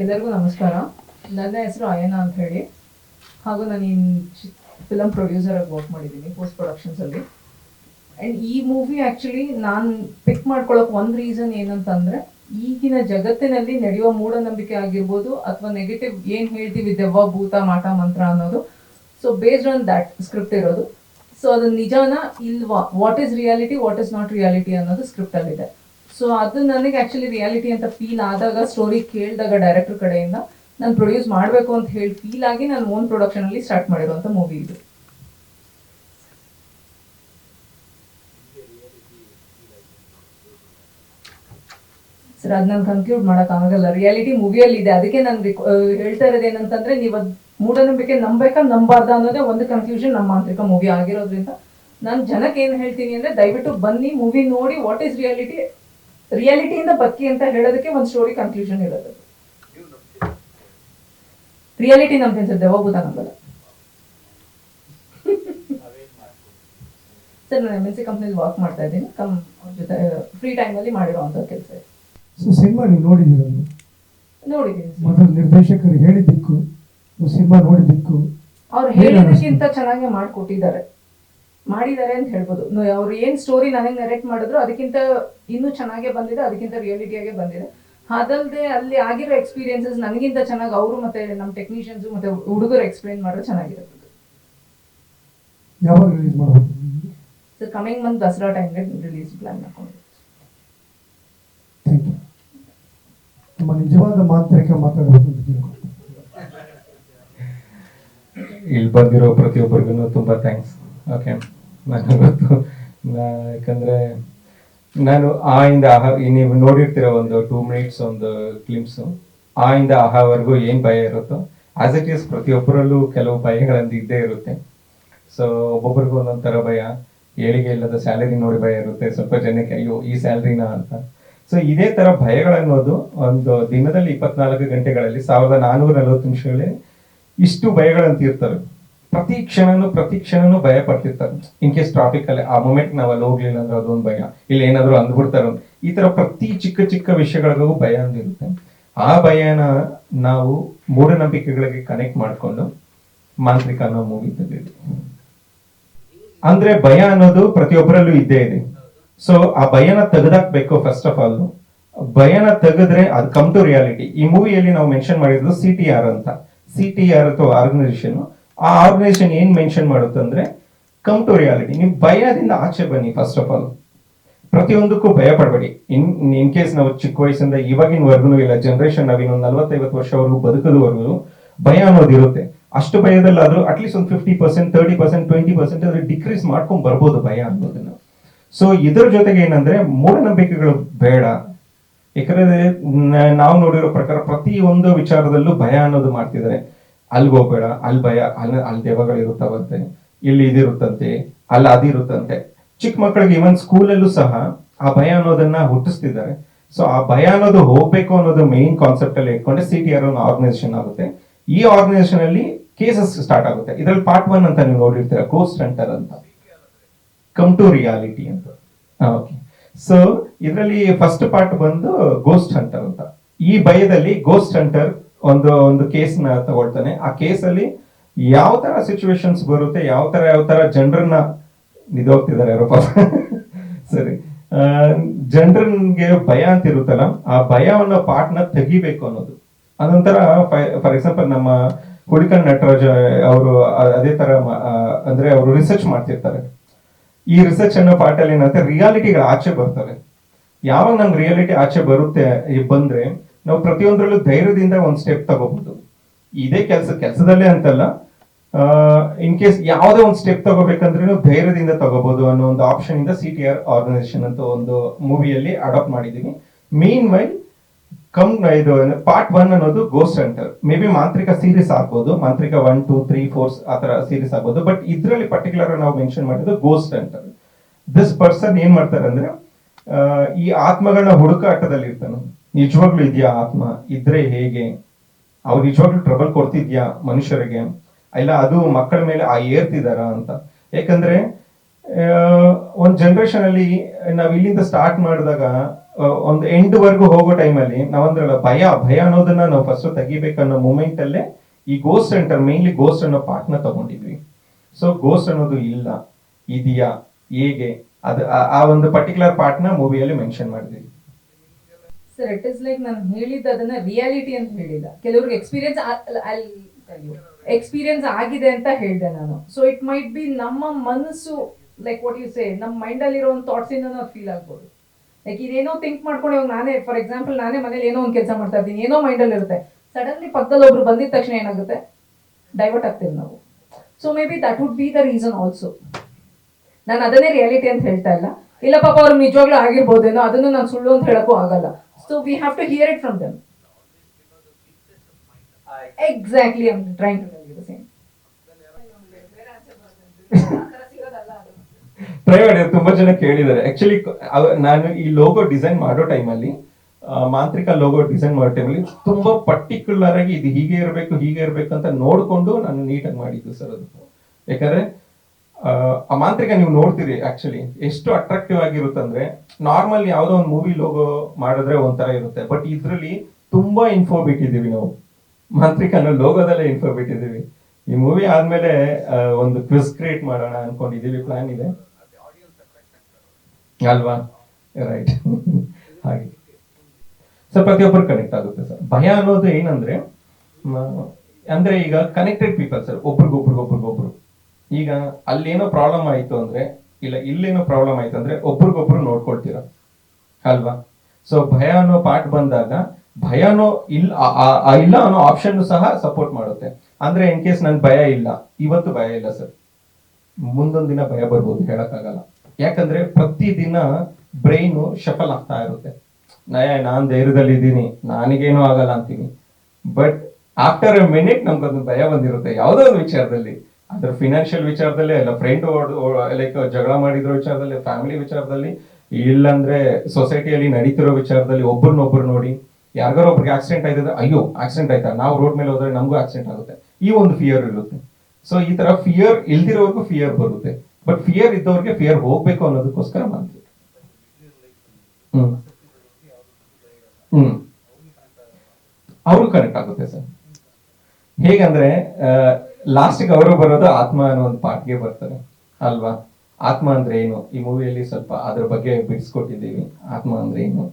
ಎಲ್ಲರಿಗೂ ನಮಸ್ಕಾರ. ನನ್ನ ಹೆಸರು ಅಯನ ಅಂತ ಹೇಳಿ. ಹಾಗೂ ನಾನು ಫಿಲಮ್ ಪ್ರೊಡ್ಯೂಸರ್ ಆಗಿ ವರ್ಕ್ ಮಾಡಿದ್ದೀನಿ ಪೋಸ್ಟ್ ಪ್ರೊಡಕ್ಷನ್ಸಲ್ಲಿ ಆ್ಯಂಡ್ ಈ ಮೂವಿ ಆ್ಯಕ್ಚುಲಿ ನಾನು ಪಿಕ್ ಮಾಡ್ಕೊಳ್ಳೋಕೆ ಒಂದು ರೀಸನ್ ಏನಂತಂದರೆ, ಈಗಿನ ಜಗತ್ತಿನಲ್ಲಿ ನಡೆಯುವ ಮೂಢನಂಬಿಕೆ ಆಗಿರ್ಬೋದು ಅಥವಾ ನೆಗೆಟಿವ್ ಏನು ಹೇಳ್ತೀವಿ, ದೆವ್ವ, ಭೂತ, ಮಾಟ, ಮಂತ್ರ ಅನ್ನೋದು. So based on that script ಇರೋದು. ಸೊ ಅದು ನಿಜಾನ ಇಲ್ವಾ? What is reality what is not reality ಅನ್ನೋದು ಸ್ಕ್ರಿಪ್ಟಲ್ಲಿದೆ ಸೊ ಅದು ನನಗೆ ಆ್ಯಕ್ಚುಲಿ ರಿಯಾಲಿಟಿ ಅಂತ ಫೀಲ್ ಆದಾಗ ಸ್ಟೋರಿ ಕೇಳಿದಾಗ ಡೈರೆಕ್ಟರ್ ಕಡೆಯಿಂದ ನಾನು ಪ್ರೊಡ್ಯೂಸ್ ಮಾಡಬೇಕು ಅಂತ ಹೇಳಿ ಫೀಲ್ ಆಗಿ ನಾನು ಓನ್ ಪ್ರೊಡಕ್ಷನಲ್ಲಿ ಸ್ಟಾರ್ಟ್ ಮಾಡಿರುವಂಥ ಮೂವಿ ಇದು. ಸರ್ ಅದು ನಾನು ಕನ್ಕ್ಲೂಡ್ ಮಾಡೋಕ್ಕಾಗಲ್ಲ ರಿಯಾಲಿಟಿ ಮೂವಿಯಲ್ಲಿ ಇದೆ. ಅದಕ್ಕೆ ನಾನು ಹೇಳ್ತಾ ಇರೋದು ಏನಂತಂದ್ರೆ, ನೀವು ಅದು ಮೂಢನಂಬಿಕೆ ನಂಬೇಕಾ ನಂಬಾರ್ದ ಅನ್ನೋದೇ ಒಂದು ಕನ್ಫ್ಯೂಷನ್ ನಮ್ಮ ಮಾಂತ್ರಿಕ ಮೂವಿ ಆಗಿರೋದ್ರಿಂದ. ನಾನು ಜನಕ್ಕೆ ಏನು ಹೇಳ್ತೀನಿ ಅಂದ್ರೆ, ದಯವಿಟ್ಟು ಬನ್ನಿ ಮೂವಿ ನೋಡಿ ವಾಟ್ ಈಸ್ ರಿಯಾಲಿಟಿ ರಿಯಾಲಿಟಿಯಿಂದ ಬಕ್ಕಿ ಅಂತ ಹೇಳೋದಕ್ಕೆ ಒಂದು ಸ್ಟೋರಿ ಕನ್ಕ್ಲೂಷನ್ ಇರೋದು. ರಿಯಾಲಿಟಿ ನಮ್ಗೆ ಸರ್ ದೆವ್ವಭೂತ ನಂಬಲ್ಲ ಸರ್ ನಾನು ಎಂ ಎನ್ ಸಿ ಕಂಪ್ನಿಲಿ ವರ್ಕ್ ಮಾಡ್ತಾ ಇದ್ದೀನಿ. ಕಮ್ ಜೊತೆ ಫ್ರೀ ಟೈಮಲ್ಲಿ ಮಾಡಿರೋವಂಥ ಕೆಲಸ ಸೊ ಸಿನಿಮಾ ನೀವು ನೋಡಿದ್ದೀರಲ್ಲ ನೋಡಿದ್ದೀನಿ ಮೊದಲು ನಿರ್ದೇಶಕರು ಹೇಳಿದ್ದಕ್ಕೂ ಸಿನಿಮಾ ನೋಡಿದ್ದಕ್ಕೂ ಅವ್ರು ಹೇಳಿದಕ್ಕಿಂತ ಚೆನ್ನಾಗಿ ಮಾಡಿಕೊಟ್ಟಿದ್ದಾರೆ. ಮಾಡಿದ್ದಾರೆ ಅಂತ ಹೇಳ್ಬೋದು. ಅವ್ರು ಏನ್ ಸ್ಟೋರಿ ನನಗೆ ನೆರೆಕ್ಟ್ ಮಾಡಿದ್ರು ಅದಕ್ಕಿಂತ ಇನ್ನೂ ಚೆನ್ನಾಗೇ ಬಂದಿದೆ ಅದಕ್ಕಿಂತ ರಿಯಾಲಿಟಿಯಾಗೆ ಬಂದಿದೆ. ಅದಲ್ಲದೆ ಅಲ್ಲಿ ಆಗಿರೋ ಎಕ್ಸ್ಪೀರಿಯನ್ಸಸ್ ನನಗಿಂತ ಚೆನ್ನಾಗಿ ಅವರು ಮತ್ತೆ ನಮ್ಮ ಟೆಕ್ನಿಷಿಯನ್ಸ್ ಮತ್ತೆ ಹುಡುಗರು ಎಕ್ಸ್ಪ್ಲೈನ್ ಮಾಡಿದ್ರೆ ಚೆನ್ನಾಗಿರುತ್ತೆ. ಯಾವಾಗ ರಿಲೀಸ್ ಮಾಡಬಹುದು ಸರ್ ಕಮಿಂಗ್ ಮಂತ್ ದಸರಾ ಟೈಮ್ಗೆ ರಿಲೀಸ್ ಪ್ಲಾನ್ ಮಾಡ್ಕೊಂಡು ಥ್ಯಾಂಕ್ ಯು ನಮ್ಮ ನಿಜವಾದ ಮಾಂತ್ರಿಕ ಮಾತಾಡಬೇಕು ಇಲ್ಲಿ ಬಂದಿರೋ ಪ್ರತಿಯೊಬ್ಬರಿಗೂ ತುಂಬ ಥ್ಯಾಂಕ್ಸ್ ಓಕೆ ಯಾಕಂದ್ರೆ ನಾನು ಆ ಇಂದ ಆಹ ನೀವು ನೋಡಿರ್ತೀರ ಒಂದು ಟೂ ಮಿನಿಟ್ಸ್ ಒಂದು ಕ್ಲಿಮ್ಸು ಆ ಇಂದ ಆಹಾವರೆಗೂ ಏನು ಭಯ ಇರುತ್ತೋ ಆಸ್ ಇಟ್ ಈಸ್ ಪ್ರತಿಯೊಬ್ಬರಲ್ಲೂ ಕೆಲವು ಭಯಗಳಂದು ಇದ್ದೇ ಇರುತ್ತೆ. ಸೊ ಒಬ್ಬೊಬ್ರಿಗೂ ಒಂದೊಂದು ಥರ ಭಯ, ಏಳಿಗೆ ಇಲ್ಲದ ಸ್ಯಾಲರಿ ನೋಡಿ ಭಯ ಇರುತ್ತೆ, ಸ್ವಲ್ಪ ಜನಕ್ಕೆ ಅಯ್ಯೋ, ಈ ಸ್ಯಾಲ್ರಿನ ಅಂತ. ಸೊ ಇದೇ ತರ ಭಯಗಳನ್ನೋದು ಒಂದು ದಿನದಲ್ಲಿ ಇಪ್ಪತ್ನಾಲ್ಕು ಗಂಟೆಗಳಲ್ಲಿ ಸಾವಿರದ ನಾನೂರ ನಲವತ್ತು ನಿಮಿಷಗಳಲ್ಲಿ ಇಷ್ಟು ಭಯಗಳಂತ ಇರ್ತವೆ ಪ್ರತಿ ಕ್ಷಣನೂ ಪ್ರತಿ ಕ್ಷಣನೂ ಭಯ ಪಡ್ತಿರ್ತಾರೆ. ಇನ್ ಕೇಸ್ ಟ್ರಾಫಿಕ್ ಅಲ್ಲಿ ಆ ಮೂಮೆಂಟ್ ನಾವು ಅಲ್ಲಿ ಹೋಗ್ಲಿಲ್ಲ ಅಂದ್ರೆ ಅದೊಂದು ಭಯ. ಇಲ್ಲಿ ಏನಾದ್ರು ಅಂದ್ಬಿಡ್ತಾರ ಈ ತರ ಪ್ರತಿ ಚಿಕ್ಕ ಚಿಕ್ಕ ವಿಷಯಗಳಿಗೂ ಭಯ ಅಂದಿರುತ್ತೆ. ಆ ಭಯನ ನಾವು ಮೂಢನಂಬಿಕೆಗಳಿಗೆ ಕನೆಕ್ಟ್ ಮಾಡ್ಕೊಂಡು ಮಾಂತ್ರಿಕ ಅನ್ನೋ ಮೂವಿ ತೆಗೆದಿದ್ವಿ. ಅಂದ್ರೆ ಭಯ ಅನ್ನೋದು ಪ್ರತಿಯೊಬ್ಬರಲ್ಲೂ ಇದ್ದೇ ಇದೆ. ಸೊ ಆ ಭಯನ ತೆಗೆದಾಕ್ಬೇಕು ಫಸ್ಟ್ ಆಫ್ ಆಲ್ ಭಯನ ತೆಗೆದ್ರೆ ಅದು ಕಮ್ ಟು ರಿಯಾಲಿಟಿ ಈ ಮೂವಿಯಲ್ಲಿ ನಾವು ಮೆನ್ಷನ್ ಮಾಡಿರೋದು ಸಿ ಟಿ ಆರ್ ಅಂತ. ಸಿ ಟಿ ಆರ್ ಅಥವಾ ಆರ್ಗನೈಸೇಷನ್ ಆ ಆರ್ಗನೈಸೇಷನ್ ಏನ್ ಮೆನ್ಷನ್ ಮಾಡುತ್ತಂದ್ರೆ ಕಮ್ ಟು ರಿಯಾಲಿಟಿ ನೀವು ಭಯದಿಂದ ಆಚೆ ಬನ್ನಿ ಫಸ್ಟ್ ಆಫ್ ಆಲ್ ಪ್ರತಿಯೊಂದಕ್ಕೂ ಭಯ ಪಡಬೇಡಿ. ಇನ್ ಇನ್ ಕೇಸ್ ನಾವು ಚಿಕ್ಕ ವಯಸ್ಸಿಂದ ಇವಾಗಿನವರೆಗೂ ಇಲ್ಲ ಜನರೇಷನ್ ನಾವ್ ಇನ್ನೊಂದು ನಲವತ್ತೈವತ್ತು ವರ್ಷವರೆಗೂ ಬದುಕದವರೆಗೂ ಭಯ ಅನ್ನೋದು ಇರುತ್ತೆ. ಅಷ್ಟು ಭಯದಲ್ಲಾದ್ರೂ ಅಟ್ಲೀಸ್ಟ್ ಒಂದು fifty percent thirty percent twenty percent ಅದ್ರ ಡಿಕ್ರೀಸ್ ಮಾಡ್ಕೊಂಡ್ ಬರ್ಬೋದು ಭಯ ಅನ್ನೋದನ್ನ. ಸೊ ಇದ್ರ ಜೊತೆಗೆ ಏನಂದ್ರೆ, ಮೂಢನಂಬಿಕೆಗಳು ಬೇಡ. ಯಾಕಂದ್ರೆ ನಾವು ನೋಡಿರೋ ಪ್ರಕಾರ ಪ್ರತಿಯೊಂದು ವಿಚಾರದಲ್ಲೂ ಭಯ ಅನ್ನೋದು ಮಾಡ್ತಿದ್ದಾರೆ. ಅಲ್ಲಿ ಹೋಗ್ಬೇಡ ಅಲ್ಲಿ ಭಯ, ಅಲ್ಲಿ ಅಲ್ಲಿ ದೇವಗಳಿರುತ್ತವಂತೆ ಇಲ್ಲಿ ಇದಿರುತ್ತಂತೆ, ಅಲ್ಲಿ ಅದಿರುತ್ತಂತೆ ಚಿಕ್ಕ ಮಕ್ಕಳಿಗೆ ಇವನ್ ಸ್ಕೂಲಲ್ಲೂ ಸಹ ಆ ಭಯ ಅನ್ನೋದನ್ನ ಹುಟ್ಟಿಸ್ತಿದ್ದಾರೆ. ಸೊ ಆ ಭಯ ಅನ್ನೋದು ಹೋಗ್ಬೇಕು ಅನ್ನೋದು ಮೇನ್ ಕಾನ್ಸೆಪ್ಟ್ ಅಲ್ಲಿ ಇಟ್ಕೊಂಡೆ ಸಿ ಟಿ ಆರ್ ಆರ್ಗನೈಸೇಷನ್ ಆಗುತ್ತೆ. ಈ ಆರ್ಗನೈಸೇಷನ್ ಅಲ್ಲಿ ಕೇಸಸ್ ಸ್ಟಾರ್ಟ್ ಆಗುತ್ತೆ. ಇದ್ರಲ್ಲಿ ಪಾರ್ಟ್ ಒನ್ ಅಂತ ನೀವು ನೋಡಿರ್ತೀರ ಗೋಸ್ಟ್ ಸೆಂಟರ್ ಅಂತ. ಕಮ್ ಟು ರಿಯಾಲಿಟಿ ಅಂತ. ಓಕೆ ಸೊ ಇದರಲ್ಲಿ ಫಸ್ಟ್ ಪಾರ್ಟ್ ಬಂದು ಗೋಸ್ಟ್ ಹಂಟರ್ ಅಂತ. ಈ ಭಯದಲ್ಲಿ ಗೋಸ್ಟ್ ಹಂಟರ್ ಒಂದು ಒಂದು ಕೇಸ್ನ ತಗೊಳ್ತಾನೆ. ಆ ಕೇಸಲ್ಲಿ ಯಾವ ತರ ಸಿಚುವೇಶನ್ಸ್ ಬರುತ್ತೆ, ಯಾವ ತರ ಯಾವ ತರ ಜನರನ್ನ ನಿದೋಗ್ತಿದ್ದಾರೆ ಸರಿ ಪಾಪ ಸರಿ. ಜನರನ್ಗೆ ಭಯ ಅಂತ ಇರುತ್ತಲ್ಲ, ಆ ಭಯವನ್ನ ಪಾಟ್ನ ತೆಗಿಬೇಕು ಅನ್ನೋದು. ಅದೊಂಥರ ಫಾರ್ ಎಕ್ಸಾಂಪಲ್ ನಮ್ಮ ಹುಡುಕನ್ ನಟರಾಜ ಅವರು ಅದೇ ತರ ಅಂದ್ರೆ ಅವರು ರಿಸರ್ಚ್ ಮಾಡ್ತಿರ್ತಾರೆ. ಈ ರಿಸರ್ಚ್ ಅನ್ನೋ ಪಾರ್ಟಲ್ಲಿ ಏನಂತ ರಿಯಾಲಿಟಿಗಳು ಆಚೆ ಬರ್ತವೆ ಯಾವಾಗ ನಮ್ಗೆ ರಿಯಾಲಿಟಿ ಆಚೆ ಬರುತ್ತೆ, ಬಂದ್ರೆ ನಾವು ಪ್ರತಿಯೊಂದರಲ್ಲೂ ಧೈರ್ಯದಿಂದ ಒಂದು ಸ್ಟೆಪ್ ತಗೋಬಹುದು. ಇದೇ ಕೆಲಸ, ಕೆಲಸದಲ್ಲೇ ಅಂತಲ್ಲ ಇನ್ ಕೇಸ್ ಯಾವುದೇ ಒಂದು ಸ್ಟೆಪ್ ತಗೋಬೇಕಂದ್ರೂ ಧೈರ್ಯದಿಂದ ತಗೋಬಹುದು ಅನ್ನೋ ಒಂದು ಆಪ್ಷನ್ ಇಂದ ಸಿ ಟಿ ಆರ್ ಆರ್ಗನೈಸೇಷನ್ ಅಂತ ಒಂದು ಮೂವಿಯಲ್ಲಿ ಅಡಾಪ್ಟ್ ಮಾಡಿದೀವಿ ಮೀನ್ ವೈ ಕಮ್ ಇದು ಪಾರ್ಟ್ ಒನ್ ಅನ್ನೋದು ghost centre may be Mantrika series ಆಗ್ಬೋದು, Mantrika one two three force ಆ ತರ ಸೀರೀಸ್ ಆಗ್ಬೋದು ಬಟ್ ಇದರಲ್ಲಿ ಪರ್ಟಿಕ್ಯುಲರ್ ನಾವು ಮೆನ್ಷನ್ ಮಾಡಿದ್ದು ಗೋಸ್ಟ್ ಸೆಂಟರ್ ದಿಸ್ ಪರ್ಸನ್ ಏನ್ ಮಾಡ್ತಾರೆ ಅಂದ್ರೆ ಈ ಆತ್ಮಗಳನ್ನ ಹುಡುಕಾಟದಲ್ಲಿ ಇರ್ತಾನೆ ನಿಜವಾಗ್ಲೂ ಇದೆಯಾ ಆತ್ಮ? ಇದ್ರೆ ಹೇಗೆ? ಅವ್ರು ನಿಜವಾಗ್ಲೂ ಟ್ರಬಲ್ ಕೊಡ್ತಿದ್ಯಾ ಮನುಷ್ಯರಿಗೆ? ಇಲ್ಲ, ಅದು ಮಕ್ಕಳ ಮೇಲೆ ಆ ಏರ್ತಿದಾರ ಅಂತ. ಯಾಕಂದ್ರೆ ಒಂದು ಜನರೇಷನ್ ಅಲ್ಲಿ ನಾವ್ ಇಲ್ಲಿಂದ ಸ್ಟಾರ್ಟ್ ಮಾಡಿದಾಗ ಒಂದು ಎಂಡ್ ವರ್ಗು ಹೋಗೋ ಟೈಮಲ್ಲಿ ನಾವಂದ್ರಲ್ಲ, ಭಯ ಭಯ ಅನ್ನೋದನ್ನ ನಾವು ಫಸ್ಟ್ ತೆಗಿಬೇಕನ್ನೋ ಮೂಮೆಂಟ್ ಅಲ್ಲೇ ಈ ಗೋಸ್ಟ್ ಸೆಂಟರ್ ಮೇನ್ಲಿ ಗೋಸ್ಟ್ ಅನ್ನೋ ಪಾರ್ಟ್ನ ತಗೊಂಡಿದ್ವಿ. ಸೊ ಗೋಸ್ಟ್ ಅನ್ನೋದು ಇಲ್ಲ, ಇದೆಯಾ, ಹೇಗೆ? ಅದು, ಆ ಒಂದು ಪರ್ಟಿಕ್ಯುಲರ್ ಪಾರ್ಟ್ನ ಮೂವಿಯಲ್ಲಿ ಮೆನ್ಷನ್ ಮಾಡಿದ್ವಿ ಸರ್ ಇಟ್ ಇಸ್ ಲೈಕ್ ನಾನು ಹೇಳಿದ್ದು ಅದನ್ನ ರಿಯಾಲಿಟಿ ಅಂತ ಹೇಳಿಲ್ಲ. ಕೆಲವ್ರಿಗೆ ಎಕ್ಸ್ಪೀರಿಯನ್ಸ್ ಎಕ್ಸ್ಪೀರಿಯನ್ಸ್ ಆಗಿದೆ ಅಂತ ಹೇಳಿದೆ ನಾನು. ಸೊ ಇಟ್ ಮೈಟ್ ಬಿ ನಮ್ಮ ಮನಸ್ಸು ಲೈಕ್ ವಾಟ್ ಯು ಸೇ ನಮ್ಮ ಮೈಂಡಲ್ಲಿರೋ ಒಂದು ಥಾಟ್ಸ್ ಇಂದ ನಾವು ಫೀಲ್ ಆಗ್ಬೋದು. ಲೈಕ್ ಇದೇನೋ ಥಿಂಕ್ ಮಾಡ್ಕೊಂಡು ಇವಾಗ ನಾನೇ ಫಾರ್ ಎಕ್ಸಾಂಪಲ್ ನಾನೇ ಮನೇಲಿ ಏನೋ ಒಂದು ಕೆಲಸ ಮಾಡ್ತಾ ಇದ್ದೀನಿ, ಏನೋ ಮೈಂಡಲ್ಲಿ ಇರುತ್ತೆ. ಸಡನ್ಲಿ ಪಕ್ಕದಲ್ಲಿ ಒಬ್ರು ಬಂದಿದ ತಕ್ಷಣ ಏನಾಗುತ್ತೆ? ಡೈವರ್ಟ್ ಆಗ್ತೀವಿ ನಾವು. So may be that would be the reason also ನಾನು ಅದನ್ನೇ ರಿಯಾಲಿಟಿ ಅಂತ ಹೇಳ್ತಾ ಇಲ್ಲ. ಇಲ್ಲ ಪಾಪ, ಅವ್ರು ನಿಜವಾಗ್ಲೂ ಆಗಿರ್ಬೋದೇನೋ, ಅದನ್ನು ನಾನು ಸುಳ್ಳು ಅಂತ ಹೇಳಕ್ಕೂ ಆಗಲ್ಲ. So we have to hear it from them. Exactly, I'm trying to tell you the same. Try ಮಾಡಿ ತುಂಬಾ ಜನ ಕೇಳಿದ್ದಾರೆ ಆಕ್ಚುಲಿ ನಾನು ಈ ಲೋಗೋ ಡಿಸೈನ್ ಮಾಡೋ ಟೈಮಲ್ಲಿ ಮಾಂತ್ರಿಕ ಲೋಗೋ ಡಿಸೈನ್ ಮಾಡೋ ಟೈಮಲ್ಲಿ ತುಂಬಾ ಪರ್ಟಿಕ್ಯುಲರ್ ಆಗಿ ಇದು ಹೀಗೆ ಇರಬೇಕು ಹೀಗೆ ಇರಬೇಕು ಅಂತ ನೋಡಿಕೊಂಡು ನಾನು ನೀಟಾಗಿ ಮಾಡಿದ್ದು ಸರ್ ಅದು ಯಾಕಂದ್ರೆ ಆ, ಮಾಂತ್ರಿಕ ನೀವು ನೋಡ್ತೀರಿ ಆಕ್ಚುಲಿ ಎಷ್ಟು ಅಟ್ರಾಕ್ಟಿವ್ ಆಗಿರುತ್ತಂದ್ರೆ ನಾರ್ಮಲ್ ಯಾವ್ದೋ ಒಂದು ಮೂವಿ ಲೋಗೋ ಮಾಡಿದ್ರೆ ಒಂಥರ ಇರುತ್ತೆ. ಬಟ್ ಇದ್ರಲ್ಲಿ ತುಂಬಾ ಇನ್ಫೋ ಬಿಟ್ಟಿದ್ದೀವಿ ನಾವು. ಮಾಂತ್ರಿಕ ಅನ್ನೋ ಲೋಗೋದಲ್ಲೇ ಇನ್ಫೋ ಬಿಟ್ಟಿದ್ದೀವಿ. ಈ ಮೂವಿ ಆದ್ಮೇಲೆ ಒಂದು ಕ್ವಿಸ್ ಕ್ರಿಯೇಟ್ ಮಾಡೋಣ ಅನ್ಕೊಂಡಿದೀವಿ ಪ್ಲಾನ್ ಇದೆ. ಅಲ್ವಾ? ರೈಟ್ ಹಾಗೆ. ಸರ್ ಪ್ರತಿಯೊಬ್ಬರು ಕನೆಕ್ಟ್ ಆಗುತ್ತೆ ಸರ್ ಭಯ ಅನ್ನೋದು ಏನಂದ್ರೆ ಅಂದ್ರೆ ಈಗ ಕನೆಕ್ಟೆಡ್ ಪೀಪಲ್ ಸರ್ ಒಬ್ರಿಗೊಬ್ರಿಗೊಬ್ರಿಗೊಬ್ರು. ಈಗ ಅಲ್ಲೇನೋ ಪ್ರಾಬ್ಲಮ್ ಆಯ್ತು ಅಂದ್ರೆ, ಇಲ್ಲ ಇಲ್ಲೇನೋ ಪ್ರಾಬ್ಲಮ್ ಆಯ್ತು ಅಂದ್ರೆ ಒಬ್ರಿಗೊಬ್ರು ನೋಡ್ಕೊಳ್ತೀರ? ಅಲ್ವಾ? ಸೊ ಭಯ ಅನ್ನೋ ಪಾರ್ಟ್ ಬಂದಾಗ ಭಯನೋ ಇಲ್ಲ ಆ- ಆ ಇಲ್ಲ ಅನ್ನೋ ಆಪ್ಷನ್ ಸಹ ಸಪೋರ್ಟ್ ಮಾಡುತ್ತೆ. ಅಂದ್ರೆ ಇನ್ ಕೇಸ್ ನನ್ ಭಯ ಇಲ್ಲ, ಇವತ್ತು ಭಯ ಇಲ್ಲ ಸರ್. ಮುಂದೊಂದ್ ದಿನ ಭಯ ಬರ್ಬೋದು ಹೇಳಕ್ಕಾಗಲ್ಲ. ಯಾಕಂದ್ರೆ ಪ್ರತಿ ದಿನ ಬ್ರೈನು ಶಫಲ್ ಆಗ್ತಾ ಇರುತ್ತೆ. ನಯ, ನಾನ್ ಧೈರ್ಯದಲ್ಲಿ ಇದ್ದೀನಿ ನನಗೇನು ಆಗಲ್ಲ ಅಂತೀನಿ. ಬಟ್ ಆಫ್ಟರ್ ಎ ಮಿನಿಟ್ ನಮ್ಗೊಂದು ಭಯ ಬಂದಿರುತ್ತೆ. ಯಾವುದೋ ಒಂದು ವಿಚಾರದಲ್ಲಿ. ಅದ್ರ ಫಿನಾನ್ಷಿಯಲ್ ವಿಚಾರದಲ್ಲಿ ಅಲ್ಲ ಫ್ರೆಂಡ್ ಲೈಕ್ ಜಗಳ ಮಾಡಿರೋ ವಿಚಾರದಲ್ಲಿ ಫ್ಯಾಮಿಲಿ ವಿಚಾರದಲ್ಲಿ ಇಲ್ಲಂದ್ರೆ ಸೊಸೈಟಿಯಲ್ಲಿ ನಡೀತಿರೋ ವಿಚಾರದಲ್ಲಿ ಒಬ್ಬರನ್ನೊಬ್ರು ನೋಡಿ, ಯಾರಿಗಾರೋ ಒಬ್ರಿಗೆ ಆಕ್ಸಿಡೆಂಟ್ ಆಯ್ತದೆ, ಅಯ್ಯೋ ಆಕ್ಸಿಡೆಂಟ್ ಆಯ್ತಾ? ನಾವು ರೋಡ್ ಮೇಲೆ ಹೋದ್ರೆ ನಮಗೂ ಆಕ್ಸಿಡೆಂಟ್ ಆಗುತ್ತೆ. ಈ ಒಂದು ಫಿಯರ್ ಇರುತ್ತೆ. ಸೊ ಈ ತರ ಫಿಯರ್ ಇಲ್ದಿರೋರ್ಗು ಫಿಯರ್ ಬರುತ್ತೆ. ಬಟ್ ಫಿಯರ್ ಇದ್ದವ್ರಿಗೆ ಫಿಯರ್ ಹೋಗ್ಬೇಕು ಅನ್ನೋದಕ್ಕೋಸ್ಕರ ಮಾಡ್ತೀವಿ. ಹ್ಮ್. ಅವರು ಕನೆಕ್ಟ್ ಆಗುತ್ತೆ ಸರ್. ಹೇಗಂದ್ರೆ ಲಾಸ್ಟ್ಗೆ ಅವರು ಬರೋದು ಆತ್ಮ ಅನ್ನೋ ಒಂದು ಪಾಟ್ಗೆ ಬರ್ತಾರೆ, ಅಲ್ವಾ? ಆತ್ಮ ಅಂದ್ರೆ ಏನು? ಈ ಮೂವಿಯಲ್ಲಿ ಸ್ವಲ್ಪ ಅದ್ರ ಬಗ್ಗೆ ಬಿಡಿಸ್ಕೊಟ್ಟಿದ್ದೀವಿ. ಆತ್ಮ ಅಂದ್ರೆ ಏನು?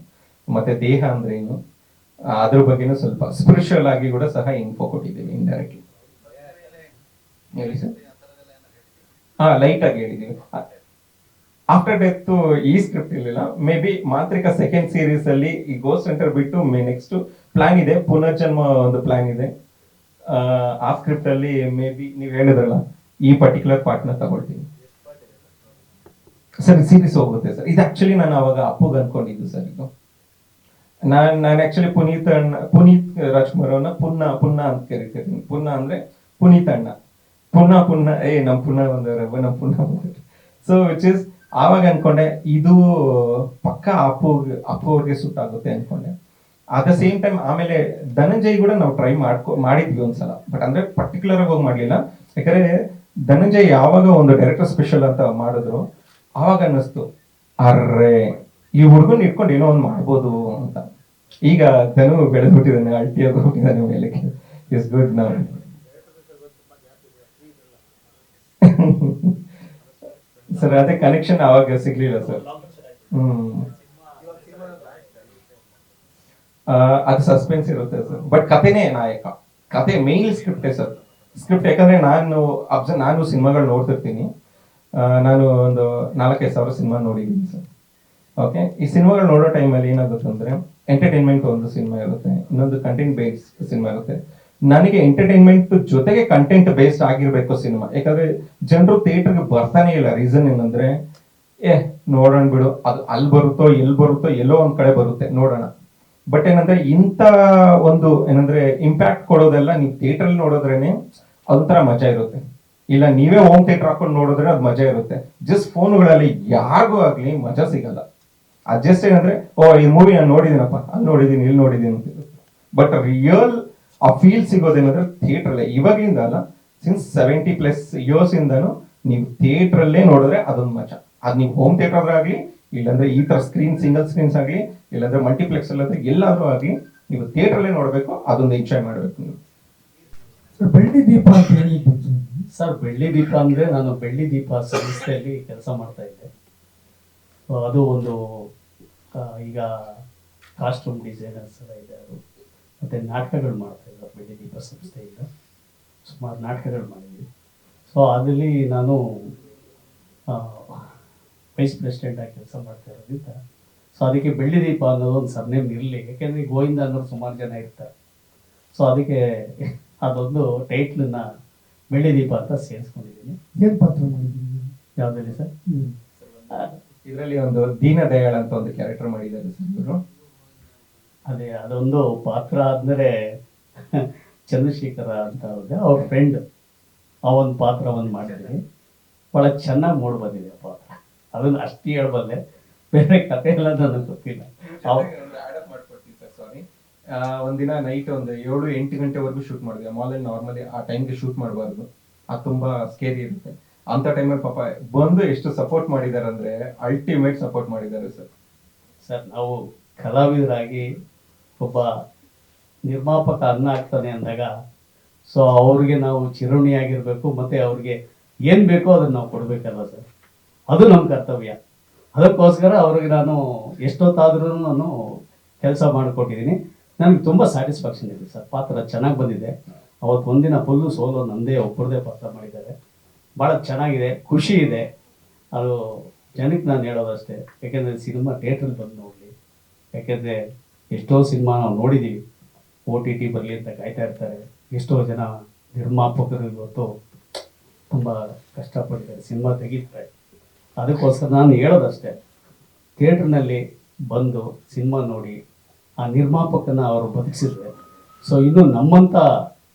ಮತ್ತೆ ದೇಹ ಅಂದ್ರೆ ಏನು? ಅದ್ರ ಬಗ್ಗೆನೂ ಸ್ವಲ್ಪ ಸ್ಪಿರಿಚುವಲ್ ಆಗಿ ಕೂಡ ಸಹ ಇನ್ಫೋ ಕೊಟ್ಟಿದ್ದೀವಿ ಇಂಡೈರೆಕ್ಟ್ಲಿ ಹೇಳಿ ಸರ್ ಹಾ ಲೈಟ್ ಆಗಿ ಹೇಳಿದೀವಿ ಆಫ್ಟರ್ ಡೆತ್ ಈ ಸ್ಕ್ರಿಪ್ಟ್ ಇರಲಿಲ್ಲ. May be Mantrika second series ಅಲ್ಲಿ ಈ ಗೋ ಸೆಂಟರ್ ಬಿಟ್ಟು ಮೇ ನೆಕ್ಸ್ಟ್ ಪ್ಲಾನ್ ಇದೆ. ಪುನರ್ಜನ್ಮ ಒಂದು ಪ್ಲಾನ್ ಇದೆ. ಆ, ಸ್ಕ್ರಿಪ್ಟ್ ಅಲ್ಲಿ ಮೇ ಬಿ ನೀವು ಹೇಳಿದ್ರಲ್ಲ ಈ ಪರ್ಟಿಕ್ಯುಲರ್ ಪಾರ್ಟ್ನ ತಗೊಳ್ತೀನಿ. ಸರ್ ಸೀರೀಸ್ ಹೋಗುತ್ತೆ ಸರ್. ಇದು ಆಕ್ಚುಲಿ ನಾನು ಅವಾಗ ಅಪ್ಪುಗ್ ಅನ್ಕೊಂಡಿದ್ದು ಸರ್ ಇದು. ನಾನ್ ನಾನು ಆಕ್ಚುಲಿ ಪುನೀತ್ ಅಣ್ಣ ಪುನೀತ್ ರಾಜ್ಕುಮಾರ್ ಅವ್ರನ್ನ ಪುನ್ನ ಪುನ್ನ ಅಂತ ಕರಿತೀನಿ ಪುನ್ನ ಅಂದ್ರೆ ಪುನೀತ್ ಅಣ್ಣ. ಪುನ್ನ ಪುನ್ನ ಏ ನಮ್ ಪುನ್ನ ಬಂದವ್ರೆ ನಮ್ ಪುನ್ನ ಬಂದವ್ರೆ. ಸೊ ವಿಚ್ ಇಸ್ ಆವಾಗ ಅನ್ಕೊಂಡೆ ಇದು ಪಕ್ಕ ಅಪ್ಪು ಅಪ್ಪು ಅವ್ರಿಗೆ ಸುಟ್ಟಾಗುತ್ತೆ ಅನ್ಕೊಂಡೆ. ಅಟ್ ದ ಸೇಮ್ ಟೈಮ್ ಆಮೇಲೆ ಧನಂಜಯ್ ಕೂಡ ನಾವು ಟ್ರೈ ಮಾಡ್ಕೊ, ಮಾಡಿದ್ವಿ ಒಂದ್ಸಲ. ಬಟ್ ಅಂದ್ರೆ ಪರ್ಟಿಕ್ಯುಲರ್ ಆಗಿ ಹೋಗಿ ಮಾಡ್ಲಿಲ್ಲ. ಯಾಕಂದ್ರೆ ಧನಂಜಯ್ ಯಾವಾಗ ಒಂದು ಡೈರೆಕ್ಟರ್ ಸ್ಪೆಷಲ್ ಅಂತ ಮಾಡಿದ್ರು, ಆವಾಗ ಅನ್ನಿಸ್ತು, ಅರ್ರೆ, ಈ ಹುಡುಗನ್ ಇಟ್ಕೊಂಡು ಏನೋ ಒಂದು ಮಾಡ್ಬೋದು ಅಂತ. ಈಗ ಧನು ಬೆಳೆದ್ಬಿಟ್ಟಿದ್ದಾನೆ ಅಲ್ಟಿಯಾಗಿ ಹೋಗಿದ್ದಾನೆ ಮೇಲೆ ಇಸ್ ಗುಡ್ ನಾವು ಸರ್ ಅದೇ ಕನೆಕ್ಷನ್ ಆವಾಗ ಸಿಗ್ಲಿಲ್ಲ ಸರ್ ಹ್ಮ್. ಅದು ಸಸ್ಪೆನ್ಸ್ ಇರುತ್ತೆ ಸರ್. ಬಟ್ ಕಥೆನೇ ನಾಯಕ. ಕತೆ ಮೇನ್ ಸ್ಕ್ರಿಪ್ಟೇ ಸರ್. ಸ್ಕ್ರಿಪ್ಟ್ ಯಾಕಂದ್ರೆ ನಾನು ಅಬ್ಸ ನಾನು ಸಿನಿಮಾಗಳು ನೋಡ್ತಿರ್ತೀನಿ. ನಾನು ಒಂದು ನಾಲ್ಕೈದು ಸಾವಿರ ಸಿನಿಮಾ ನೋಡಿದ್ದೀನಿ ಸರ್. ಓಕೆ ಈ ಸಿನಿಮಾಗಳು ನೋಡೋ ಟೈಮಲ್ಲಿ ಏನಾಗುತ್ತೆ ಅಂದ್ರೆ ಎಂಟರ್ಟೈನ್ಮೆಂಟ್ ಒಂದು ಸಿನಿಮಾ ಇರುತ್ತೆ. ಇನ್ನೊಂದು ಕಂಟೆಂಟ್ ಬೇಸ್ಡ್ ಸಿನಿಮಾ ಇರುತ್ತೆ. ನನಗೆ ಎಂಟರ್ಟೈನ್ಮೆಂಟ್ ಜೊತೆಗೆ ಕಂಟೆಂಟ್ ಬೇಸ್ಡ್ ಆಗಿರ್ಬೇಕು ಸಿನಿಮಾ. ಯಾಕಂದ್ರೆ ಜನರು ಥಿಯೇಟರ್ಗೆ ಬರ್ತಾನೆ ಇಲ್ಲ. ರೀಸನ್ ಏನಂದ್ರೆ, ಏ, ನೋಡೋಣ ಬಿಡು. ಅದು ಅಲ್ಲಿ ಬರುತ್ತೋ ಎಲ್ಲಿ ಬರುತ್ತೋ, ಎಲ್ಲೋ ಒಂದ್ ಕಡೆ ಬರುತ್ತೆ. ನೋಡೋಣ. ಬಟ್ ಏನಂದ್ರೆ ಇಂಥ ಒಂದು ಏನಂದ್ರೆ ಇಂಪ್ಯಾಕ್ಟ್ ಕೊಡೋದೆಲ್ಲ ನೀವು ಥಿಯೇಟರ್ ನೋಡೋದ್ರೇನೆ ಅದೊಂಥರ ಮಜಾ ಇರುತ್ತೆ. ಇಲ್ಲ ನೀವೇ ಹೋಮ್ ಥಿಯೇಟರ್ ಹಾಕೊಂಡು ನೋಡಿದ್ರೆ ಅದು ಮಜಾ ಇರುತ್ತೆ. ಜಸ್ಟ್ ಫೋನ್ಗಳಲ್ಲಿ ಯಾರಿಗೂ ಆಗ್ಲಿ ಮಜಾ ಸಿಗಲ್ಲ. ಅದ್ ಜಸ್ಟ್ ಏನಂದ್ರೆ, ಓ, ಈ ಮೂವಿ ನಾನು ನೋಡಿದ್ದೀನಪ್ಪ ಅಲ್ಲಿ ನೋಡಿದೀನಿ ಇಲ್ಲಿ ನೋಡಿದೀನಿ ಅಂತ ಬಟ್ ರಿಯಲ್ ಆ ಫೀಲ್ ಸಿಗೋದೇನಂದ್ರೆ ಥಿಯೇಟರ್ ಅಲ್ಲೇ. ಇವಾಗಿಂದ ಅಲ್ಲ ಸಿನ್ಸ್ ಸೆವೆಂಟಿ ಪ್ಲಸ್ ಇಯರ್ಸ್ ಇಂದನು ನೀವು ಥಿಯೇಟರ್ ಅಲ್ಲೇ ನೋಡಿದ್ರೆ ಅದೊಂದು ಮಜಾ. ಅದು ನೀವು ಹೋಮ್ ಥಿಯೇಟರ್ ಆಗ್ಲಿ ಇಲ್ಲಾಂದ್ರೆ ಈ ತರ ಸ್ಕ್ರೀನ್ ಸಿಂಗಲ್ ಸ್ಕ್ರೀನ್ಸ್ ಆಗಲಿ ಇಲ್ಲಾಂದ್ರೆ ಮಲ್ಟಿಪ್ಲೆಕ್ಸ್ ಅಲ್ಲಾದ್ರೆ ಎಲ್ಲಾದ್ರೂ ಆಗಲಿ ನೀವು ಥಿಯೇಟರ್ ನೋಡಬೇಕು ಅದೊಂದು ಎಂಜಾಯ್ ಮಾಡಬೇಕು ನೀವು. ಸರ್ ಬೆಳ್ಳಿ ದೀಪ ಅಂತ ಹೇಳಿ ಸರ್ ಬೆಳ್ಳಿ ದೀಪ ಅಂದ್ರೆ ನಾನು ಬೆಳ್ಳಿ ದೀಪ ಸಂಸ್ಥೆಯಲ್ಲಿ ಕೆಲಸ ಮಾಡ್ತಾ ಇದ್ದೆ. ಸೊ ಅದು ಒಂದು ಈಗ ಕಾಸ್ಟ್ಯೂಮ್ ಡಿಸೈನರ್ಸ್ ಎಲ್ಲ ಇದೆ ಅದು ಮತ್ತೆ ನಾಟಕಗಳು ಮಾಡ್ತಾ ಇದ್ದಾರೆ ಬೆಳ್ಳಿ ದೀಪ ಸಂಸ್ಥೆಯಿಂದ. ಸುಮಾರು ನಾಟಕಗಳು ಮಾಡಿದ್ವಿ. ಸೊ ಅದರಲ್ಲಿ ನಾನು ವೈಸ್ ಪ್ರೆಸಿಡೆಂಟ್ ಆಗಿ ಕೆಲಸ ಮಾಡ್ತಾ ಇರೋದ್ರಿಂದ. ಸೊ ಅದಕ್ಕೆ ಬೆಳ್ಳಿ ದೀಪ ಅನ್ನೋದು ಒಂದು ಸರ್ನೇಮ್ ಇರಲಿ. ಯಾಕೆಂದರೆ ಗೋವಿಂದ ಅನ್ನೋರು ಸುಮಾರು ಜನ ಇರ್ತಾರೆ. ಸೊ ಅದಕ್ಕೆ ಅದೊಂದು ಟೈಟ್ಲನ್ನ ಬೆಳ್ಳಿ ದೀಪ ಅಂತ ಸೇರಿಸ್ಕೊಂಡಿದ್ದೀನಿ. ಏನು ಪಾತ್ರ ಮಾಡಿದ್ದೀನಿ ಯಾವುದಲ್ಲಿ ಸರ್? ಇದರಲ್ಲಿ ಒಂದು ದೀನ ದಯಾಳ್ ಅಂತ ಒಂದು ಕ್ಯಾರೆಕ್ಟರ್ ಮಾಡಿದ್ದಾರೆ ಸರ್ ಇವರು. ಅದೇ ಅದೊಂದು ಪಾತ್ರ ಅಂದರೆ ಚಂದ್ರಶೇಖರ ಅಂತ ಅವ್ರಿಗೆ ಅವ್ರ ಫ್ರೆಂಡ್ ಆ ಒಂದು ಪಾತ್ರವನ್ನು ಮಾಡಿದ್ವಿ ಭಾಳ ಚೆನ್ನಾಗಿ ಮೂಡ್ ಬಂದಿದೆ ಪಾತ್ರ. ಅದನ್ನು ಅಷ್ಟು ಹೇಳ್ಬಲ್ಲೆ. ಬೇರೆ ಕಥೆ ಎಲ್ಲ ನನಗೆ ಗೊತ್ತಿಲ್ಲ. ಒಂದಿನ ನೈಟ್ ಒಂದು ಏಳು ಎಂಟು ಗಂಟೆವರೆಗೂ ಶೂಟ್ ಮಾಡಿದ್ವಿ ಮಾಲಲ್ಲಿ ನಾರ್ಮಲಿ ಆ ಟೈಮ್ಗೆ ಶೂಟ್ ಮಾಡಬಾರ್ದು. ಅದು ತುಂಬಾ ಸ್ಕೇರಿ ಇರುತ್ತೆ. ಅಂತ ಟೈಮಲ್ಲಿ ಪಾಪ ಬಂದು ಎಷ್ಟು ಸಪೋರ್ಟ್ ಮಾಡಿದ್ದಾರೆ ಅಂದ್ರೆ ಅಲ್ಟಿಮೇಟ್ ಸಪೋರ್ಟ್ ಮಾಡಿದ್ದಾರೆ ಸರ್. ಸರ್ ನಾವು ಕಲಾವಿದರಾಗಿ ಒಬ್ಬ ನಿರ್ಮಾಪಕ ಅನ್ನ ಆಗ್ತಾನೆ ಅಂದಾಗ ಸೊ ಅವ್ರಿಗೆ ನಾವು ಚಿರುಣಿಯಾಗಿರಬೇಕು ಮತ್ತೆ ಅವ್ರಿಗೆ ಏನು ಬೇಕೋ ಅದನ್ನು ನಾವು ಕೊಡಬೇಕಲ್ಲ ಸರ್. ಅದು ನಮ್ಮ ಕರ್ತವ್ಯ. ಅದಕ್ಕೋಸ್ಕರ ಅವ್ರಿಗೆ ನಾನು ಎಷ್ಟೊತ್ತಾದ್ರೂ ನಾನು ಕೆಲಸ ಮಾಡಿಕೊಟ್ಟಿದ್ದೀನಿ. ನನಗೆ ತುಂಬ ಸ್ಯಾಟಿಸ್ಫ್ಯಾಕ್ಷನ್ ಇದೆ ಸರ್. ಪಾತ್ರ ಚೆನ್ನಾಗಿ ಬಂದಿದೆ. ಅವತ್ತು ಒಂದಿನ ಫುಲ್ಲು ಸೋಲೋ ನಂದೇ ಒಬ್ಬರದೇ ಪಾತ್ರ ಮಾಡಿದ್ದಾರೆ. ಭಾಳ ಚೆನ್ನಾಗಿದೆ, ಖುಷಿ ಇದೆ. ಅದು ಜನಕ್ಕೆ ನಾನು ಹೇಳೋದಷ್ಟೇ. ಯಾಕೆಂದರೆ ಸಿನಿಮಾ ಥಿಯೇಟ್ರಲ್ಲಿ ಬಂದು ನೋಡಲಿ. ಯಾಕೆಂದರೆ ಎಷ್ಟೋ ಸಿನಿಮಾ ನಾವು ನೋಡಿದ್ದೀವಿ ಒ ಟಿ ಟಿ ಬರಲಿ ಅಂತ ಕಾಯ್ತಾ ಇರ್ತಾರೆ. ಎಷ್ಟೋ ಜನ ನಿರ್ಮಾಪಕರು ಇವತ್ತು ತುಂಬ ಕಷ್ಟಪಟ್ಟಿದ್ದಾರೆ. ಸಿನಿಮಾ ತೆಗಿತಾರೆ. ಅದಕ್ಕೋಸ್ಕರ ನಾನು ಹೇಳೋದಷ್ಟೇ ಥಿಯೇಟ್ರ್ನಲ್ಲಿ ಬಂದು ಸಿನಿಮಾ ನೋಡಿ ಆ ನಿರ್ಮಾಪಕನ ಅವರು ಬದುಕಿಸಿದ್ರೆ. ಸೊ ಇನ್ನು ನಮ್ಮಂಥ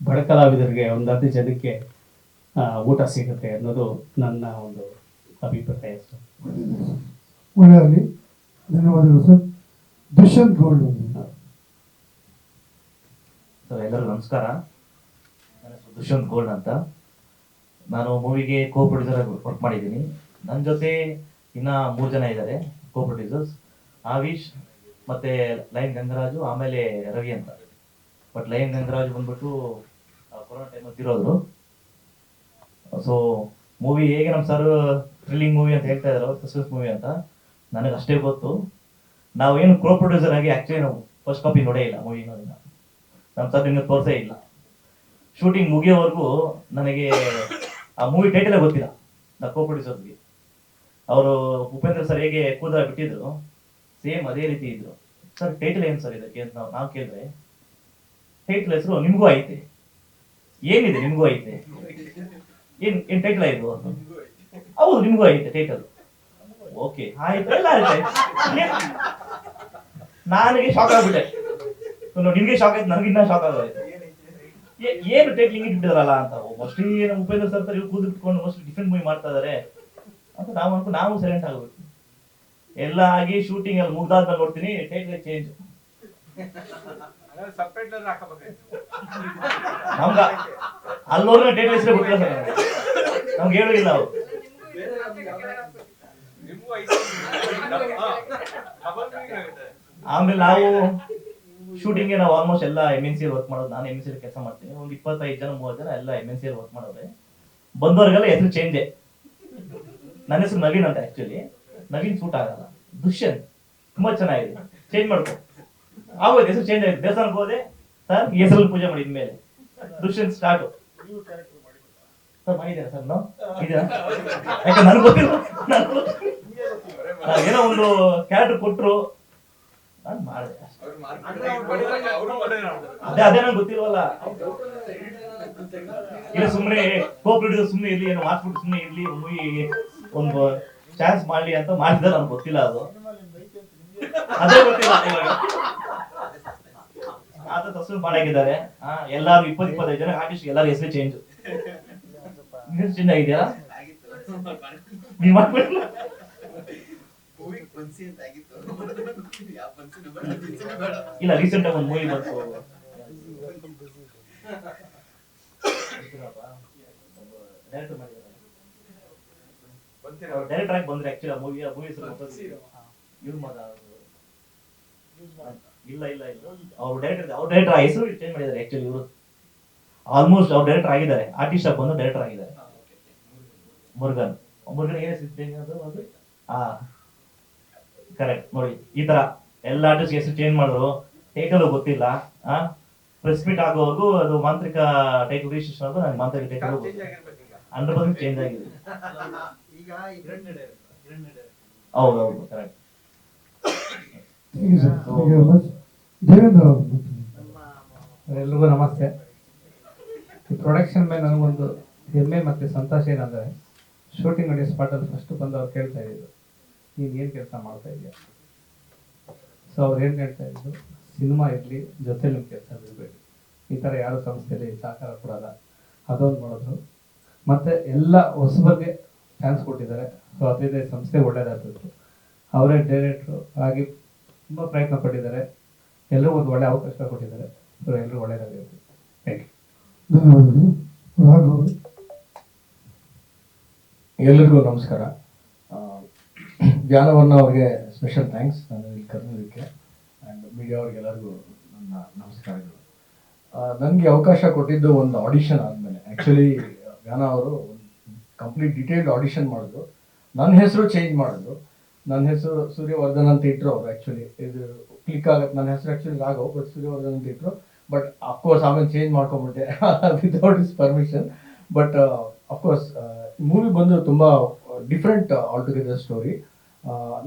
ಬಡ ಕಲಾವಿದರಿಗೆ ಒಂದು ಹತ್ತು ಜನಕ್ಕೆ ಊಟ ಸಿಗುತ್ತೆ ಅನ್ನೋದು ನನ್ನ ಒಂದು ಅಭಿಪ್ರಾಯ ಸರ್. ಒಳ್ಳೆಯದಾಗಲಿ. ಧನ್ಯವಾದಗಳು ಸರ್. ದುಷ್ಯಂತ್ ಗೋಲ್ಡ್ ಸರ್ ಎಲ್ಲರಿಗೂ ನಮಸ್ಕಾರ. ದುಷ್ಯಂತ್ ಗೋಲ್ಡ್ ಅಂತ. ನಾನು ಮೂವಿಗೆ ಕೋ ಪ್ರೊಡ್ಯೂಸರ್ ಆಗಿ ವರ್ಕ್ ಮಾಡಿದ್ದೀನಿ. ನನ್ನ ಜೊತೆ ಇನ್ನ ಮೂರು ಜನ ಇದ್ದಾರೆ ಕೋ ಪ್ರೊಡ್ಯೂಸರ್ಸ್ ಆವಿಶ್ ಮತ್ತೆ ಲೈನ್ ಗಂಗರಾಜು, ಆಮೇಲೆ ರವಿ ಅಂತ. ಬಟ್ ಲೈನ್ ಗಂಗರಾಜು ಬಂದ್ಬಿಟ್ಟು ಕೊರೋನಾ ಟೈಮಲ್ಲಿ ತಿರೋದ್ರು ಸೊ ಮೂವಿ ಹೇಗೆ ನಮ್ಮ ಸರ್ ಥ್ರಿಲ್ಲಿಂಗ್ ಮೂವಿ ಅಂತ ಹೇಳ್ತಾ ಇದ್ರು ಸಸ್ಪೆನ್ಸ್ ಮೂವಿ ಅಂತ. ನನಗೆ ಅಷ್ಟೇ ಗೊತ್ತು. ನಾವು ಏನು ಕೋ ಪ್ರೊಡ್ಯೂಸರ್ ಆಗಿ ಆ್ಯಕ್ಚುಲಿ ನಾವು ಫಸ್ಟ್ ಕಾಪಿ ನೋಡೇ ಇಲ್ಲ ಮೂವಿ ನೋಡಿಲ್ಲ. ನಮ್ಮ ಸರ್ ಇನ್ನೂ ತೋರಿಸೇ ಇಲ್ಲ. ಶೂಟಿಂಗ್ ಮುಗಿಯೋವರೆಗೂ ನನಗೆ ಆ ಮೂವಿ ಟೈಟಲೇ ಗೊತ್ತಿಲ್ಲ, ನಾ ಕೋ ಪ್ರೊಡ್ಯೂಸರ್ಗೆ ಅವರು ಉಪೇಂದ್ರ ಸರ್ ಹೇಗೆ ಕೂದಲ ಬಿಟ್ಟಿದ್ರು? ಸೇಮ್ ಅದೇ ರೀತಿ ಇದ್ರು. ಸರ್ ಟೈಟಲ್ ಏನು ಸರ್ ಇದಕ್ಕೆ ಅಂತ ನಾವು ನಾವು ಕೇಳಿದ್ರೆ? ಟೈಟಲ್ ಹೆಸರು ನಿಮಗೂ ಐತೆ. ಏನಿದೆ ನಿಮಗೂ ಐತೆ? ಏನ್ ಏನ್ ಟೈಟಲ್ ಆಯ್ತು ಹೌದು, ನಿಮಗೂ ಐತೆ ಟೈಟಲ್ ಓಕೆ ಆಯ್ತು, ಎಲ್ಲ ನನಗೆ ಶಾಕ್ ಆಗ್ಬಿಟ್ಟೆ. ನಿಮ್ಗೆ ಶಾಕ್ ಆಯ್ತು ನನಗಿನ್ನ ಶಾಕ್ ಆಗೋಯ್ತು. ಏನು ಟೈಟ್ಲಿಂಗ್ ಇಟ್ಟಿದ್ರಲ್ಲ ಅಂತ. ಮೋಸ್ಟ್ಲಿ ನಮ್ಮ ಉಪೇಂದ್ರ ಸರ್ ಇವ್ರು ಕೂದಲು ಇಟ್ಕೊಂಡು ಮೋಸ್ಟ್ಲಿ ಡಿಫೆಂಡ್ ಮೂವಿ ಮಾಡ್ತಾ ಇದಾರೆ. ಅಂತ ನಾವು ಅನ್ಕೊಂಡು ನಾವು ಸೈಲೆಂಟ್ ಆಗಬೇಕು. ಎಲ್ಲ ಆಗಿ ಶೂಟಿಂಗ್ ಅಲ್ಲಿ ಮುಗ್ದಾದ್ಮೇಲೆ ನೋಡ್ತೀನಿ ಟೈಟ್ಲ್ ಚೇಂಜ್ ನಮ್ಗ ಅಲ್ಲೋರ್ನ ಟೈಟ್ಲ್ ಹೆಸರು ಗೊತ್ತಿಲ್ಲ ಸರ್ ನಮ್ಗೆ. ಹೇಳುದಿಲ್ಲ ಅವ್ರು. ಆಮೇಲೆ ನಾವು ಶೂಟಿಂಗ್ಗೆ ನಾವು ಆಲ್ಮೋಸ್ಟ್ ಎಲ್ಲ ಎಂ ಎನ್ ಸಿ ವರ್ಕ್ ಮಾಡೋದು ನಾನು ಎಂ ಎನ್ ಸಿ ಕೆಲಸ ಮಾಡ್ತೀನಿ. ಒಂದು ಇಪ್ಪತ್ತೈದು ಜನ ಮೂವತ್ತು ಜನ ಎಲ್ಲ ಎಂ ಎನ್ ಸಿ ವರ್ಕ್ ಮಾಡೋದೆ. ಬಂದವರಿಗೆಲ್ಲ ಹೆಸರು ಚೇಂಜೆ ನನ್ನ ಹೆಸರು ನವೀನ್ ಅಂತ ಆಕ್ಚುಲಿ ನವೀನ್ ಸೂಟ್ ಆಗಲ್ಲ. ದುಷ್ಯಂತ್ ತುಂಬಾ ಚೆನ್ನಾಗಿದೆ. ಚೇಂಜ್ ಮಾಡ್ಕೊ. ಆಗೋದು ಹೆಸರು ಚೇಂಜ್ ಆಯ್ತು. ದೇವಸ್ಥಾನಕ್ಕೆ ಹೋದೆ. ಸರ್ ಹೆಸರು ಹೆಸರಲ್ಲಿ ಪೂಜೆ ಮಾಡಿದ ಮೇಲೆ ದುಷ್ಯಂತ್ ಸ್ಟಾರ್ಟ್ ಸರ್, ಮಾಡಿದ್ದೀರಾ ಸರ್? ನಾವು ಇದೆಯಾ ಯಾಕೆ ನನಗೆ ಗೊತ್ತಿಲ್ಲ? ನಾನು ಏನೋ ಒಂದು ಕ್ಯಾರೆಕ್ಟರ್ ಕೊಟ್ರು. ನಾನು ಮಾಡಿದೆ ಅದೇ ಅದೇ ನಂಗೆ ಗೊತ್ತಿಲ್ವಲ್ಲ. ಇಲ್ಲ ಸುಮ್ಮನೆ ಕೋಪ್ ಹಿಡಿದು ಸುಮ್ಮನೆ ಇರ್ಲಿ, ಏನೋ ಮಾಡ್ಬಿಟ್ಟು ಸುಮ್ಮನೆ ಇರ್ಲಿ ಮೂವಿ ಒಂದು ಚಾನ್ಸ್ ಮಾಡ್ಲಿ ಅಂತ ಮಾಡಿದ್ರೆ ನನ್ಗೆ ಗೊತ್ತಿಲ್ಲ ಅದು. ಅದೇ ಗೊತ್ತಿಲ್ಲ ಇವಾಗ ಆತ ತಸ್ವೀರ್ ಮಾಡಾಕಿದ್ದಾರೆ ಎಲ್ಲಾರು ಇಪ್ಪತ್ ಇಪ್ಪತ್ತೈದು ಜನ ಆರ್ಟಿಸ್ಟ್ ಎಲ್ಲಾರು ಹೆಸರು ಚೇಂಜ್ ನೀರು ಚೇಂಜ್ ಆಗಿದೆಯಾ ನೀವ್ ಮಾಡ್ಬಿಡಿ. ಇಲ್ಲ ರೀಸೆಂಟ್ ಆಗಿ ಒಂದು ಮೂವಿ ಬಂತು. ಡೈರೆಕ್ಟರ್ ಆಗಿ ಬಂದ್ರೆ ಆಕ್ಚುಲಿ ಆ ಮೂವಿ ಆ ಮೂವಿ ಹೆಸರು ಯೂಸ್ ಇಲ್ಲ ಇಲ್ಲ ಇಲ್ಲ. ಅವ್ರು ಡೈರೆಕ್ಟರ್ ಅವ್ರು ಡೈರೆಕ್ಟರ್ ಹೆಸರು ಚೇಂಜ್ ಮಾಡಿದ್ದಾರೆ ಆಕ್ಚುಲಿ ಇವರು. ಆಲ್ಮೋಸ್ಟ್ ಅವ್ರು ಡೈರೆಕ್ಟರ್ ಆಗಿದ್ದಾರೆ. ಆರ್ಟಿಸ್ಟ್ ಬಂದು ಡೈರೆಕ್ಟರ್ ಆಗಿದ್ದಾರೆ. ಮುರುಗನ್ ಮುರುಗನ್ ಏನು ಹೆಸರು ಅದು ಅದು? ಹಾ ಕರೆಕ್ಟ್ ನೋಡಿ ಈ ತರ ಎಲ್ಲ ಆರ್ಟಿಸ್ಟ್ ಹೆಸರು ಚೇಂಜ್ ಮಾಡಿದ್ರು. ಟೈಟಲ್ ಗೊತ್ತಿಲ್ಲ. ಆ ಪ್ರೆಸ್ ಮೀಟ್ ಆಗೋವರೆಗೂ ಅದು ಮಾಂತ್ರಿಕ ಟೈಟಲ್ ರಿಜಿಸ್ಟ್ರೇಷನ್ ಆಗೋದು ನನಗೆ ಮಾಂತ್ರಿಕ ಟೈಟಲ್ ಹಂಡ್ರೆಡ್ ಪರ್ಸೆಂಟ್ ಚೇಂಜ್ ಆಗಿದೆ. ಕರೆಕ್ಟ್ ದೇವೇಂದ್ರ ಎಲ್ರಿಗೂ ನಮಸ್ತೆ. ಈ ಪ್ರೊಡಕ್ಷನ್ ಮೇಲೆ ನನಗೊಂದು ಹೆಮ್ಮೆ ಮತ್ತು ಸಂತೋಷ ಏನಂದರೆ ಶೂಟಿಂಗ್ ನಡೆಯೋ ಸ್ಪಾಟಲ್ಲಿ ಫಸ್ಟ್ ಬಂದು ಅವ್ರು ಕೇಳ್ತಾ ಇದ್ರು ನೀನು ಏನು ಕೆಲಸ ಮಾಡ್ತಾ ಇದೆಯಾ ಸೊ ಅವ್ರು ಏನು ಹೇಳ್ತಾ ಇದ್ರು ಸಿನಿಮಾ ಇರಲಿ ಜೊತೆಲಿ ನಿಮ್ಮ ಕೆಲಸ ಬಿಡಬೇಡಿ ಈ ಥರ ಯಾರು ಸಂಸ್ಥೆಯಲ್ಲಿ ಸಹಕಾರ ಕೊಡಲ್ಲ. ಅದೊಂದು ಮಾಡಿದ್ರು ಮತ್ತು ಎಲ್ಲ ಹೊಸಬರಿಗೆ ಚಾನ್ಸ್ ಕೊಟ್ಟಿದ್ದಾರೆ. ಸೊ ಅದರಿಂದ ಈ ಸಂಸ್ಥೆ ಒಳ್ಳೆಯದಾಗ್ತಿತ್ತು ಅವರೇ ಡೈರೆಕ್ಟ್ರು ಆಗಿ ತುಂಬ ಪ್ರಯತ್ನ ಪಟ್ಟಿದ್ದಾರೆ. ಎಲ್ಲರೂ ಒಂದು ಒಳ್ಳೆ ಅವಕಾಶ ಕೊಟ್ಟಿದ್ದಾರೆ. ಸೊ ಎಲ್ಲರೂ ಒಳ್ಳೆಯದಾಗಿರ್ಬೇಕು ಥ್ಯಾಂಕ್ ಯು ಧನ್ಯವಾದಗಳು. ಎಲ್ಲರಿಗೂ ನಮಸ್ಕಾರ. ಧ್ಯಾನವನ್ನು ಜ್ಞಾನವನ್ನ ಅವ್ರಿಗೆ ಸ್ಪೆಷಲ್ ಥ್ಯಾಂಕ್ಸ್ ನಾನು ಇಲ್ಲಿ ಕರೆದಿದ್ದಕ್ಕೆ ಆ್ಯಂಡ್ ಮೀಡಿಯಾ ಅವ್ರಿಗೆಲ್ಲರಿಗೂ ನನ್ನ ನಮಸ್ಕಾರಗಳು. ನನಗೆ ಅವಕಾಶ ಕೊಟ್ಟಿದ್ದು ಒಂದು ಆಡಿಷನ್ ಆದಮೇಲೆ. ಆ್ಯಕ್ಚುಲಿ ಜ್ಞಾನ ಅವರು ಕಂಪ್ಲೀಟ್ ಡಿಟೇಲ್ಡ್ ಆಡಿಷನ್ ಮಾಡಿದ್ರು ನನ್ನ ಹೆಸರು ಚೇಂಜ್ ಮಾಡಿದ್ರು ನನ್ನ ಹೆಸರು ಸೂರ್ಯವರ್ಧನ್ ಅಂತ ಇಟ್ಟರು ಅವ್ರು ಆ್ಯಕ್ಚುಲಿ ಇದು ಕ್ಲಿಕ್ ಆಗುತ್ತೆ ನನ್ನ ಹೆಸರು ಆ್ಯಕ್ಚುಲಿ ಆಗೋ ಬಟ್ ಸೂರ್ಯವರ್ಧನ್ ಅಂತ ಇಟ್ಟರು ಬಟ್ ಅಫ್ಕೋರ್ಸ್ ಆಮೇಲೆ change ಮಾಡ್ಕೊಂಬಿಟ್ಟೆ without is permission but of course movie ಬಂದು ತುಂಬ ಡಿಫ್ರೆಂಟ್ ಆಲ್ಟುಗೆದರ್ ಸ್ಟೋರಿ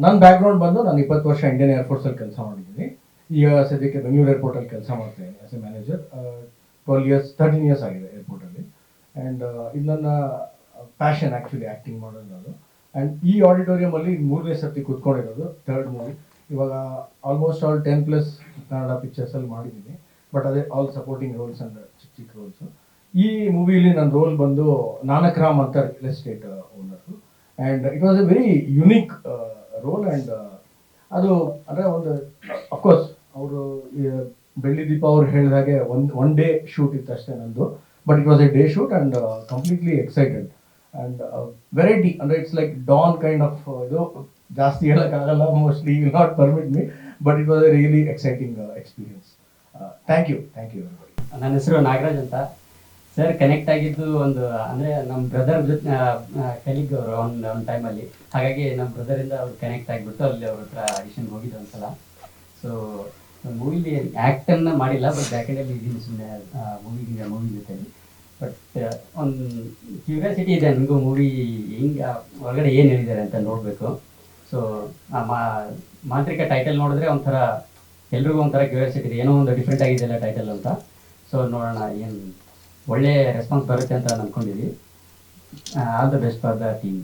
ನನ್ನ ಬ್ಯಾಕ್ಗ್ರೌಂಡ್ ಬಂದು ನಾನು ಇಪ್ಪತ್ತು ವರ್ಷ ಇಂಡಿಯನ್ ಏರ್ಫೋರ್ಸಲ್ಲಿ ಕೆಲಸ ಮಾಡಿದ್ದೀನಿ. ಈಗ ಸದ್ಯಕ್ಕೆ ಬೆಂಗಳೂರು ಏರ್ಪೋರ್ಟಲ್ಲಿ ಕೆಲಸ ಮಾಡ್ತಾ ಇದ್ದೀನಿ as a manager twelve years thirteen years ಆಗಿದೆ ಏರ್ಪೋರ್ಟಲ್ಲಿ ಆ್ಯಂಡ್ ಇದು ನನ್ನ ಪ್ಯಾಷನ್ ಆ್ಯಕ್ಚುಲಿ ಆ್ಯಕ್ಟಿಂಗ್ ಮಾಡೋದು ಅದು. ಆ್ಯಂಡ್ ಈ ಆಡಿಟೋರಿಯಮಲ್ಲಿ ಮೂರನೇ ಸರ್ತಿ ಕೂತ್ಕೊಂಡಿರೋದು ಥರ್ಡ್ ಮೂವಿ ಇವಾಗ almost all ten plus Kannada ಪಿಕ್ಚರ್ಸಲ್ಲಿ ಮಾಡಿದ್ದೀನಿ. ಬಟ್ ಅದೇ ಆಲ್ ಸಪೋರ್ಟಿಂಗ್ ರೋಲ್ಸ್ ಅಂಡ್ ಚಿಕ್ಕ ಚಿಕ್ಕ ರೋಲ್ಸು ಈ ಮೂವಿಲಿ ನನ್ನ ರೋಲ್ ಬಂದು ನಾನಕ್ ರಾಮ್ ಅಂತ real estate owner and it was a very unique role and ಅದು ಅಂದರೆ ಒಂದು ಅಫ್ಕೋರ್ಸ್ ಅವರು ಬೆಳ್ಳಿ ದೀಪ ಅವ್ರು ಹೇಳಿದಾಗೆ ಒಂದು ಒನ್ ಡೇ ಶೂಟ್ ಇತ್ತು ಅಷ್ಟೇ ನಂದು. But it was a day shoot and completely excited and variety ಅಂದರೆ it's like don kind of ಇದು ಜಾಸ್ತಿ ಹೇಳೋಕ್ಕಾಗಲ್ಲ mostly will not permit me but it was a really exciting experience thank you thank you ನನ್ನ ಹೆಸರು ನಾಗರಾಜ್ ಅಂತ. Sir connect ಆಗಿದ್ದು ಒಂದು, ಅಂದರೆ ನಮ್ಮ ಬ್ರದರ್ ಜೊತೆ ಕಲಿಗ್ ಅವರು ಒಂದು ಒಂದು ಟೈಮಲ್ಲಿ ಹಾಗಾಗಿ ನಮ್ಮ ಬ್ರದರಿಂದ ಅವ್ರು ಕನೆಕ್ಟ್ ಆಗಿಬಿಟ್ಟು ಅಲ್ಲಿ ಅವ್ರ ಹತ್ರ ಆಡಿಷನ್ಗೆ ಹೋಗಿದ್ದು ಒಂದ್ಸಲ. ಸೊ ಮೂವಿಲಿ ಆ್ಯಕ್ಟನ್ನು ಮಾಡಿಲ್ಲ ಬಟ್ ಬ್ಯಾಕೆಂಡಲ್ಲಿ ಇದ್ದೀನಿ ಸುಮ್ಮನೆ ಮೂವಿಗೆ ಮೂವಿ ಜೊತೆಲಿ. ಬಟ್ ಒಂದು ಕ್ಯೂರಿಯಾಸಿಟಿ ಇದೆ ನನಗೂ ಮೂವಿ ಹಿಂಗೆ ಹೊರಗಡೆ ಏನು ಹೇಳಿದ್ದಾರೆ ಅಂತ ನೋಡಬೇಕು. ಸೊ ಮಾಂತ್ರಿಕ ಟೈಟಲ್ ನೋಡಿದ್ರೆ ಒಂಥರ ಎಲ್ರಿಗೂ ಒಂಥರ ಕ್ಯೂರಿಯಾಸಿಟಿ ಇದೆ. ಏನೋ ಒಂದು ಡಿಫ್ರೆಂಟ್ ಆಗಿದೆಯಲ್ಲ ಟೈಟಲ್ ಅಂತ. ಸೊ ನೋಡೋಣ ಏನು ಒಳ್ಳೆಯ ರೆಸ್ಪಾನ್ಸ್ ಬರುತ್ತೆ ಅಂತ ಅಂದ್ಕೊಂಡಿದ್ವಿ all the best for the team